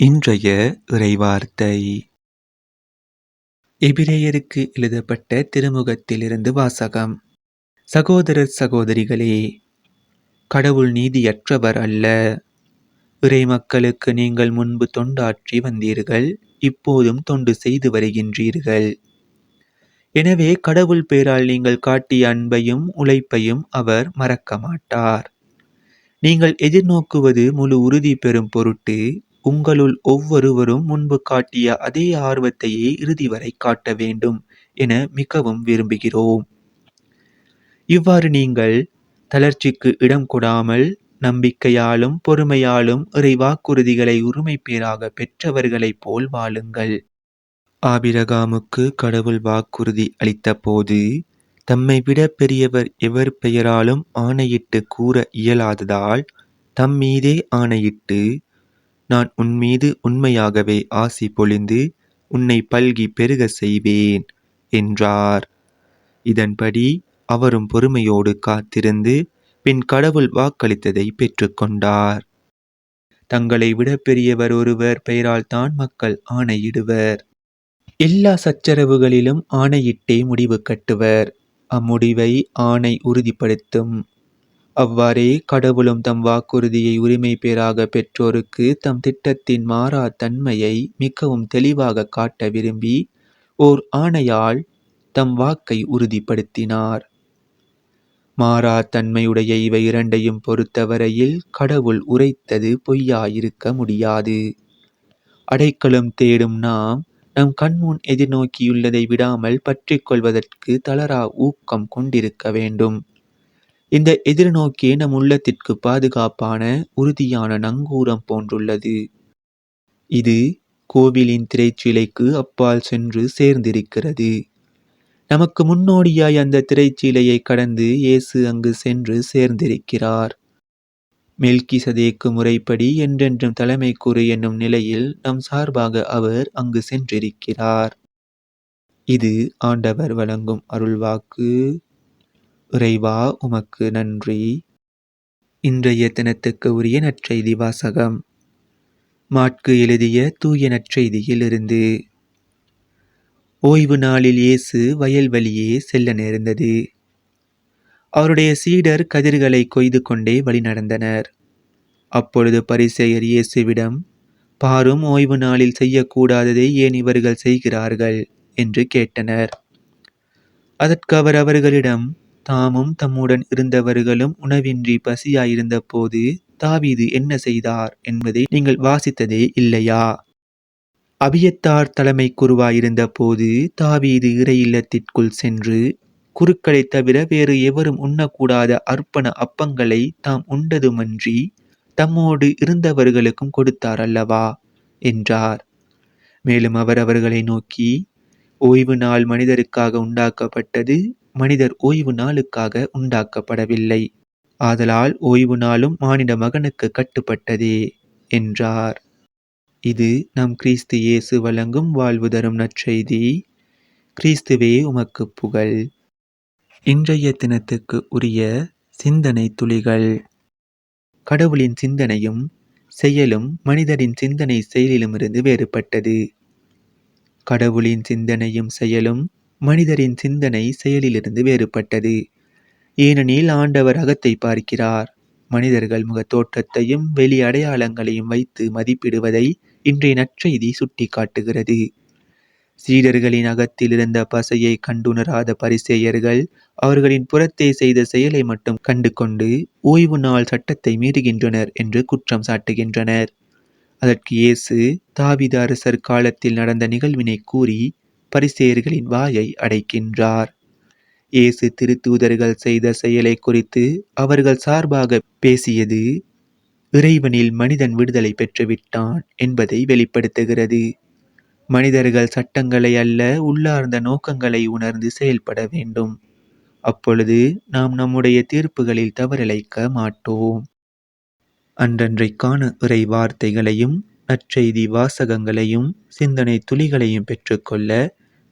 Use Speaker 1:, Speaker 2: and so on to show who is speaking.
Speaker 1: இன்றைய இறைவார்த்தை. எபிரேயருக்கு எழுதப்பட்ட திருமுகத்திலிருந்து வாசகம். சகோதரர் சகோதரிகளே கடவுள் நீதியற்றவர் அல்ல. இறை மக்களுக்கு நீங்கள் முன்பு தொண்டாற்றி வந்தீர்கள் இப்போதும் தொண்டு செய்து வருகின்றீர்கள். எனவே கடவுள் பேரால் நீங்கள் காட்டிய அன்பையும் உழைப்பையும் அவர் மறக்க மாட்டார். நீங்கள் எதிர்நோக்குவது முழு உறுதி பெறும் பொருட்டு உங்களுள் ஒவ்வொருவரும் முன்பு காட்டிய அதே ஆர்வத்தையே இறுதி வரை காட்ட வேண்டும் என மிகவும் விரும்புகிறோம். இவ்வாறு நீங்கள் தளர்ச்சிக்கு இடம் கொடாமல் நம்பிக்கையாலும் பொறுமையாலும் இறை வாக்குறுதிகளை உரிமை பேராக பெற்றவர்களைப் போல் வாழுங்கள். ஆபிரகாமுக்கு கடவுள் வாக்குறுதி அளித்த போது தம்மை விட பெரியவர் எவர் பெயராலும் ஆணையிட்டு கூற இயலாததால் தம் மீதே ஆணையிட்டு நான் உன்மீது உண்மையாகவே ஆசி பொழிந்து உன்னை பல்கி பெருக செய்வேன் என்றார். இதன்படி அவரும் பொறுமையோடு காத்திருந்து பின் கடவுள் வாக்களித்ததை பெற்றுக்கொண்டார். தங்களை விட பெரியவர் ஒருவர் பெயரால் தான் மக்கள் ஆணையிடுவர். எல்லா சச்சரவுகளிலும் ஆணையிட்டே முடிவு கட்டுவர். அம்முடிவை ஆணை உறுதிப்படுத்தும். அவ்வாறே கடவுளும் தம் வாக்குறுதியை உரிமை பேராக பெற்றோருக்கு தம் திட்டத்தின் மாறா தன்மையை மிகவும் தெளிவாக காட்ட விரும்பி ஓர் ஆணையால் தம் வாக்கை உறுதிப்படுத்தினார். மாறா தன்மையுடைய இவை இரண்டையும் பொறுத்தவரையில் கடவுள் உரைத்தது பொய்யாயிருக்க முடியாது. அடைக்கலம் தேடும் நாம் நம் கண்முன் எதிர்நோக்கியுள்ளதை விடாமல் பற்றி கொள்வதற்கு தளரா ஊக்கம் கொண்டிருக்க வேண்டும். இந்த எதிர்நோக்கி நம் உள்ளத்திற்கு பாதுகாப்பான உறுதியான நங்கூரம் போன்றுள்ளது. இது கோவிலின் திரைச்சீலைக்கு அப்பால் சென்று சேர்ந்திருக்கிறது. நமக்கு முன்னோடியாய் அந்த திரைச்சீலையை கடந்து இயேசு அங்கு சென்று சேர்ந்திருக்கிறார். மெல்கி சதேக்கு முறைப்படி என்றென்றும் தலைமை கூறு என்னும் நிலையில் நம் சார்பாக அவர் அங்கு சென்றிருக்கிறார். இது ஆண்டவர் வழங்கும் அருள்வாக்கு. இறைவா உமக்கு நன்றி. இன்றைய தினத்துக்கு உரிய நற்செய்தி வாசகம். மாட்கு எழுதிய தூய நற்செய்தியிலிருந்து ஓய்வு நாளில் இயேசு வயல்வெளியே செல்ல நேர்ந்தது. அவருடைய சீடர் கதிர்களை கொய்து கொண்டே வழி நடந்தனர். அப்பொழுது பரிசெயர் இயேசுவிடம் பாரும் ஓய்வு நாளில் செய்யக்கூடாததை ஏன் இவர்கள் செய்கிறார்கள்? என்று கேட்டனர். அதற்கு அவர் அவர்களிடம் தாமும் தம்முடன் இருந்தவர்களும் உணவின்றி பசியாயிருந்த போது தாவீது என்ன செய்தார் என்பதை நீங்கள் வாசித்ததே இல்லையா? அபியத்தார் தலைமை குருவாயிருந்த போது தாவீது இறை இல்லத்திற்குள் சென்று குருக்களை தவிர வேறு எவரும் உண்ணக்கூடாத அர்ப்பண அப்பங்களை தாம் உண்டதுமன்றி தம்மோடு இருந்தவர்களுக்கும் கொடுத்தார் அல்லவா என்றார். மேலும் அவர் அவர்களை நோக்கி ஓய்வு நாள் மனிதருக்காக உண்டாக்கப்பட்டது மனிதர் ஓய்வு நாளுக்காக உண்டாக்கப்படவில்லை. ஆதலால் ஓய்வு நாளும் மானிட மகனுக்கு கட்டுப்பட்டதே என்றார். இது நம் கிறிஸ்து இயேசு வழங்கும் வாழ்வு தரும் நற்செய்தி. கிறிஸ்துவே உமக்கு புகழ். இன்றைய தினத்துக்கு உரிய சிந்தனை துளிகள். கடவுளின் சிந்தனையும் செயலும் மனிதரின் சிந்தனை செயலிலுமிருந்து வேறுபட்டது. கடவுளின் சிந்தனையும் செயலும் மனிதரின் சிந்தனை செயலிலிருந்து வேறுபட்டது. ஏனெனில் ஆண்டவர் அகத்தை பார்க்கிறார். மனிதர்கள் முகத்தோற்றத்தையும் வெளி அடையாளங்களையும் வைத்து மதிப்பிடுவதை இன்றைய நற்செய்தி சுட்டி காட்டுகிறது சீடர்களின் அகத்தில் இருந்த பசையை கண்டுணராத பரிசேயர்கள் அவர்களின் புறத்தே செய்த செயலை மட்டும் கண்டு கொண்டு ஓய்வு நாள் சட்டத்தை மீறுகின்றனர் என்று குற்றம் சாட்டுகின்றனர். அதற்கு இயேசு தாவித அரசர் காலத்தில் நடந்த நிகழ்வினை கூறி பரிசேயர்களின் வாயை அடைக்கின்றார். இயேசு திருத்தூதர்கள் செய்த செயலை குறித்து அவர்கள் சார்பாக பேசியது இறைவனில் மனிதன் விடுதலை பெற்றுவிட்டான் என்பதை வெளிப்படுத்துகிறது. மனிதர்கள் சட்டங்களை அல்ல உள்ளார்ந்த நோக்கங்களை உணர்ந்து செயல்பட வேண்டும். அப்பொழுது நாம் நம்முடைய தீர்ப்புகளில் தவறிழைக்க மாட்டோம். அன்றன்றைக்கான இறை வார்த்தைகளையும் நற்செய்தி வாசகங்களையும் சிந்தனை துளிகளையும் பெற்றுக்கொள்ள